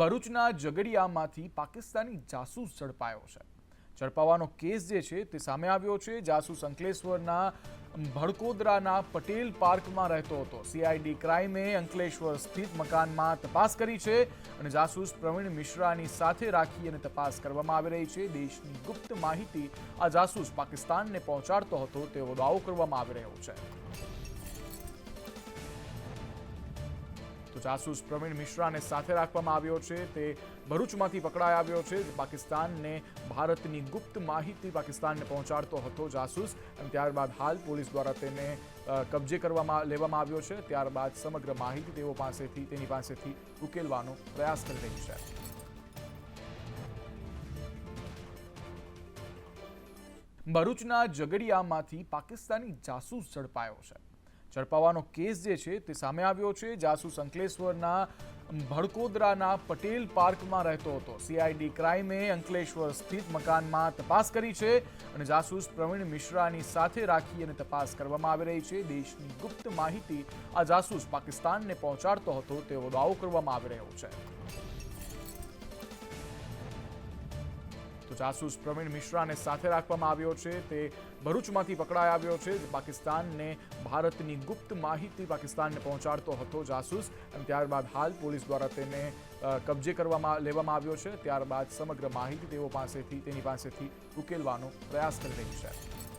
ભરૂચના જગડિયામાંથી પાકિસ્તાની જાસૂસ ઝડપાયો છે. ઝડપાવાનો કેસ જે છે તે સામે આવ્યો છે. જાસૂસ અંકલેશ્વરના ભડકોદરાના પટેલ પાર્કમાં રહેતો હતો. સીઆઈડી ક્રાઇમે અંકલેશ્વર સ્થિત મકાનમાં તપાસ કરી છે અને જાસૂસ પ્રવીણ મિશ્રાની સાથે રાખી અને તપાસ કરવામાં આવી રહી છે. દેશની ગુપ્ત માહિતી આ જાસૂસ પાકિસ્તાનને પહોંચાડતો હતો તેવો દાવો કરવામાં આવી રહ્યો છે. તો જાસૂસ પ્રવીણ મિશ્રાને સાથે રાખવામાં આવ્યો છે. તે ભરૂચમાંથી પકડાઈ આવ્યો છે. પાકિસ્તાનને ભારતની ગુપ્ત માહિતી પાકિસ્તાનને પહોંચાડતો હતો જાસૂસ. અને ત્યારબાદ હાલ પોલીસ દ્વારા તેને કબજે કરવામાં, લેવામાં આવ્યો છે. ત્યારબાદ સમગ્ર માહિતી તેઓ પાસેથી, તેની પાસેથી ઉકેલવાનો પ્રયાસ કરી રહી છે. ભરૂચના ઝઘડિયામાંથી પાકિસ્તાની જાસૂસ ઝડપાયો છે. ઝડપાવાનો કેસ જે છે તે સામે આવ્યો છે. જાસૂસ અંકલેશ્વરના ભડકોદરાના પટેલ પાર્કમાં રહેતો હતો. સીઆઈડી ક્રાઇમે અંકલેશ્વર સ્થિત મકાનમાં તપાસ કરી છે અને જાસૂસ પ્રવીણ મિશ્રાની સાથે રાખી અને તપાસ કરવામાં આવી રહી છે. દેશની ગુપ્ત માહિતી આ જાસૂસ પાકિસ્તાનને પહોંચાડતો હતો તેવો દાવો કરવામાં આવી રહ્યો છે. તો જાસૂસ પ્રવીણ મિશ્રાને સાથે રાખવામાં આવ્યો છે. તે ભરૂચમાંથી પકડાઈ આવ્યો છે. પાકિસ્તાનને ભારતની ગુપ્ત માહિતી પાકિસ્તાનને પહોંચાડતો હતો જાસૂસ. અને ત્યારબાદ હાલ પોલીસ દ્વારા તેને કબજે કરવામાં, લેવામાં આવ્યો છે. ત્યારબાદ સમગ્ર માહિતી તેઓ પાસેથી, તેની પાસેથી ઉકેલવાનો પ્રયાસ કરી રહી છે.